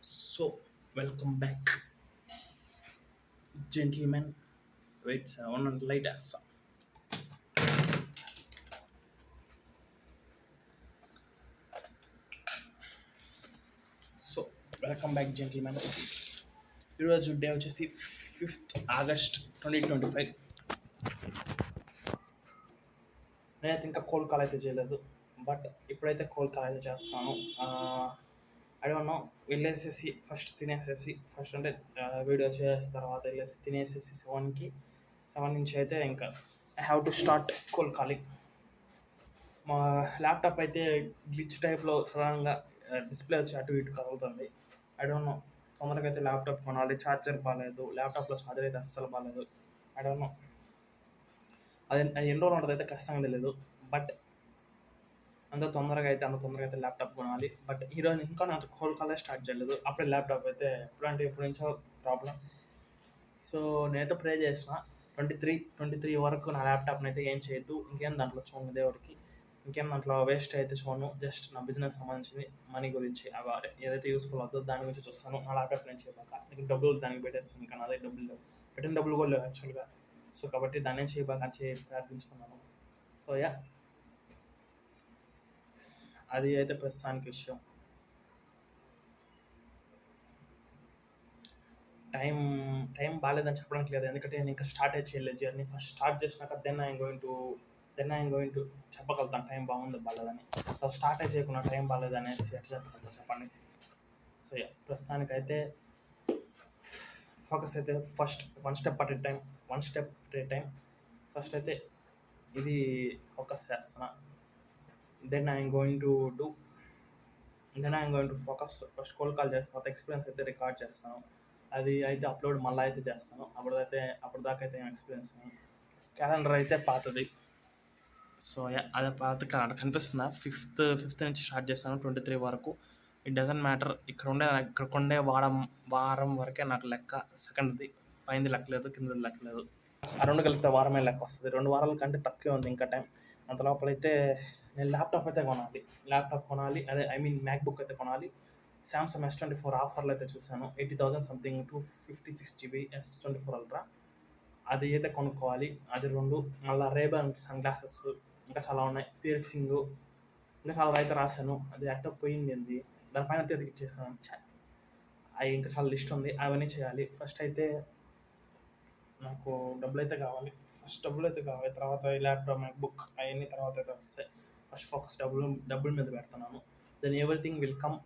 So welcome back gentlemen. Men wait one on light as so welcome back gentlemen ఈరోజు day వచ్చేసి fifth August twenty twenty five. నేనైతే ఇంకా coal call అయితే చేయలేదు but ఇప్పుడైతే coal call అయితే చేస్తాను. అడగను వెళ్ళేసేసి ఫస్ట్ తినేసేసి ఫస్ట్ అంటే వీడియో చేసిన తర్వాత వెళ్ళేసి తినేసేసి సెవెన్కి సెవెన్ నుంచి అయితే ఇంకా I have to start cold calling మా ల్యాప్టాప్ అయితే గ్లిచ్ టైప్లో సడన్గా డిస్ప్లే వచ్చి అటు ఇటు కదులుతుంది. ఐ డోంట్ నో తొందరగా అయితే ల్యాప్టాప్ కొనాలి. ఛార్జర్ బాగాలేదు ల్యాప్టాప్లో ఛార్జర్ అయితే అస్సలు బాగాలేదు ఐ డోంట్ నో అది అది ఎన్ని రోజులు ఉంటుంది అయితే ఖచ్చితంగా తెలియదు బట్ అంత తొందరగా అయితే అంత తొందరగా అయితే ల్యాప్టాప్ కొనాలి. బట్ ఈరోజు ఇంకా నాకు కోల్ స్టార్ట్ చేయలేదు. అప్పుడే ల్యాప్టాప్ అయితే ఎప్పుడు అంటే ఎప్పటి నుంచో ప్రాబ్లం సో నేనైతే ప్రే చేసిన ట్వంటీ త్రీ ట్వంటీ త్రీ వరకు నా ల్యాప్టాప్ని అయితే ఏం చేయొద్దు. ఇంకేం దాంట్లో చూడండి దేవుడికి. ఇంకేం దాంట్లో వేస్ట్ అయితే చూడను. జస్ట్ నా బిజినెస్ సంబంధించింది మనీ గురించి అవి ఏదైతే యూస్ఫుల్ అవుతుందో దాని గురించి చూస్తాను. నా ల్యాప్టాప్ నుంచి చేయబాక. నీకు డబ్బులు దానికి పెట్టేస్తాను. ఇంకా అదే డబ్బులు పెట్టిన డబ్బులు కూడా లేవు యాక్చువల్గా సో కాబట్టి దాన్ని చేయబాక అని ప్రార్థించుకున్నాను. సో యా అది అయితే ప్రస్తుతానికి విషయం. టైం టైం బాగాలేదని చెప్పడానికి లేదు. ఎందుకంటే నేను ఇంకా స్టార్ట్ అయి చేయలేదు జర్నీ. ఫస్ట్ స్టార్ట్ చేసినాక then I'm going to then I'm going to చెప్పగలుగుతాను టైం బాగుంది బాగాలేదని సో స్టార్ట్ అయి చేయకుండా టైం బాగాలేదు అనేసి ఎట్లా చెప్పగలుగుతా చెప్పండి. సో ప్రస్తుతానికి అయితే ఫోకస్ అయితే first one step at a time one step at a time. First అయితే ఇది ఫోకస్ చేస్తున్నా. Then I'm going to do then I'm going to focus first cold call చేస్తాను తర్వాత ఎక్స్పీరియన్స్ అయితే రికార్డ్ చేస్తాను. అది అయితే అప్లోడ్ మళ్ళీ అయితే చేస్తాను. అప్పటిదైతే అప్పటిదాకా అయితే ఎక్స్పీరియన్స్ క్యాలెండర్ అయితే పాతది. సో అదే పాత క్యాలెండర్ కనిపిస్తుందా? ఫిఫ్త్ ఫిఫ్త్ నుంచి స్టార్ట్ చేస్తాను ట్వంటీ త్రీ వరకు. ఇట్ డజంట్ మ్యాటర్ ఇక్కడ ఉండే ఇక్కడ ఉండే వారం వారం వరకే నాకు లెక్క సెకండ్ది పైంది లెక్కలేదు కిందది లెక్కలేదు. ఆ రెండు కలిపితే వారమే లెక్క వస్తుంది. రెండు వారాల కంటే తక్కువే ఉంది ఇంకా టైం అంత లోపలైతే నేను ల్యాప్టాప్ అయితే కొనాలి. ల్యాప్టాప్ కొనాలి. అదే ఐ మీన్ మ్యాక్ బుక్ అయితే కొనాలి. శాంసంగ్ ఎస్ ట్వంటీ ఫోర్ ఆఫర్లు అయితే చూశాను. Eighty thousand something two fifty six GB S twenty four ultra అది అయితే కొనుక్కోవాలి. అది రెండు మళ్ళీ రేబన్ సన్ గ్లాసెస్ ఇంకా చాలా ఉన్నాయి. పియర్సింగ్ ఇంకా చాలా అయితే రాశాను. అది అట్ట పోయింది ఏంది దానిపైన తిరిగి ఇచ్చేసాను. అవి ఇంకా చాలా లిస్ట్ ఉంది. అవన్నీ చేయాలి. ఫస్ట్ అయితే నాకు డబ్బులు అయితే కావాలి. ఫస్ట్ డబ్బులు అయితే కావాలి. తర్వాత ల్యాప్టాప్ మ్యాక్ బుక్ అవన్నీ తర్వాత అయితే వస్తాయి. ఫస్ట్ ఫోకస్ డబ్బులు డబ్బుల మీద పెడుతున్నాను. Then everything will come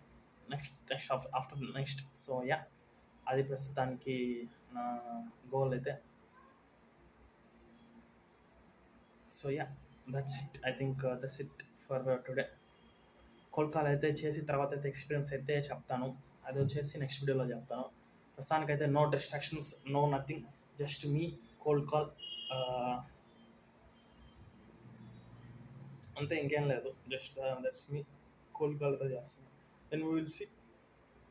next next after next so yeah అది ప్రస్తుతానికి నా గోల్ అయితే. So yeah that's it I think that's it for today cold call అయితే చేసి తర్వాత అయితే ఎక్స్పీరియన్స్ అయితే చెప్తాను. అది వచ్చేసి నెక్స్ట్ వీడియోలో చెప్తాను. ప్రస్తుతానికైతే no distractions no nothing just me cold call అంతే ఇంకేం లేదు. జస్ట్ దట్స్ మీ కోల్డ్ చేస్తాను then will see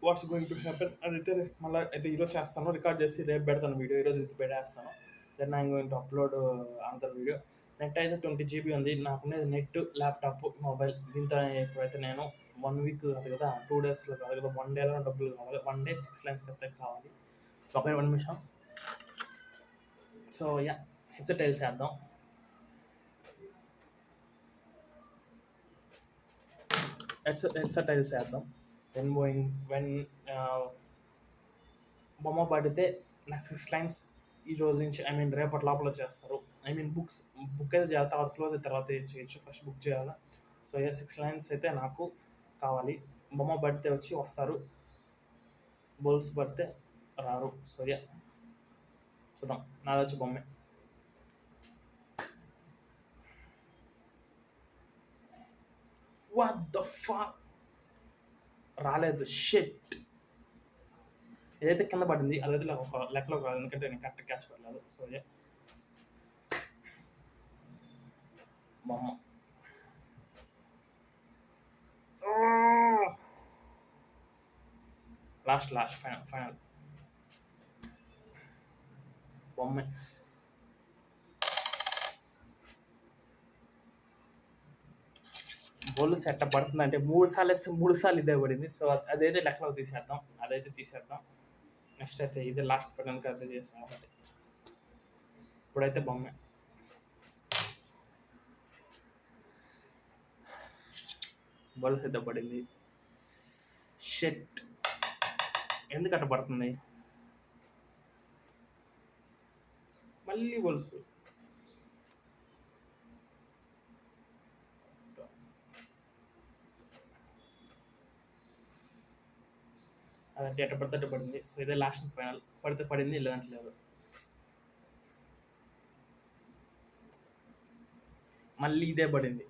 what's going to happen అదైతే మళ్ళీ అయితే ఈరోజు చేస్తాను. రికార్డ్ చేసి రేపు పెడతాను వీడియో ఈరోజు ఇది పెట్టేస్తాను then I'm going to upload అంతర్ వీడియో నెట్ అయితే ట్వంటీ జీబీ ఉంది. నాకు నెట్ ల్యాప్టాప్ మొబైల్ దీంతో ఇప్పుడైతే నేను వన్ వీక్ కాదు కదా టూ డేస్లో కాదు కదా వన్ డేలో డబ్బులు కావాలి. వన్ డే సిక్స్ లైన్స్ అయితే కావాలి. ఒక వన్ నిమిషం సో యా హెడ్సెట్ టైల్స్ వేద్దాం హెడ్సెట్ టైల్స్ వేద్దాం వెన్ బోయింగ్ వెన్ బొమ్మ పడితే నాకు సిక్స్ లైన్స్ ఈ రోజు నుంచి ఐ మీన్ రేపటి లోపల చేస్తారు ఐ మీన్ బుక్స్ బుక్ అయితే చేయాలి తర్వాత క్లోజ్ అయిన తర్వాత చేయొచ్చు ఫస్ట్ బుక్ చేయాలా సో ఏ సిక్స్ లైన్స్ అయితే నాకు కావాలి బొమ్మ పడితే వచ్చి వస్తారు బోల్స్ పడితే రారు సో యా చూద్దాం నాది వచ్చి బొమ్మే వాట్ ద ఫా రాలేదు. షెట్ ఏదైతే కింద పడింది అదైతే ఒక లెక్కలో కాదు. ఎందుకంటే నేను కరెక్ట్ క్యాష్ పడలేదు సో ఏ బొమ్మ లాస్ట్ లాస్ట్ ఫైనల్ ఫైనల్ బొమ్మ. బోల్ సెట్ పడుతుంది అంటే మూడు సార్లు వేస్తే మూడు సార్లు ఇదే పడింది. సో అదైతే లెక్కలో తీసేద్దాం. అదైతే తీసేద్దాం. నెక్స్ట్ అయితే ఇది లాస్ట్ ఫైనల్కి అయితే చేస్తాం ఒకటి ఇప్పుడైతే బొమ్మే. బల్స్ అయితే పడింది. షెట్ ఎందుకు అట్ట పడుతుంది? మళ్ళీ బొలుసు అదంటే ఎట్ట పడితే అట్ట పడింది. సో ఇదే లాస్ట్ అండ్ ఫైనల్ పడితే పడింది లేదంటే లేదు. మళ్ళీ ఇదే పడింది.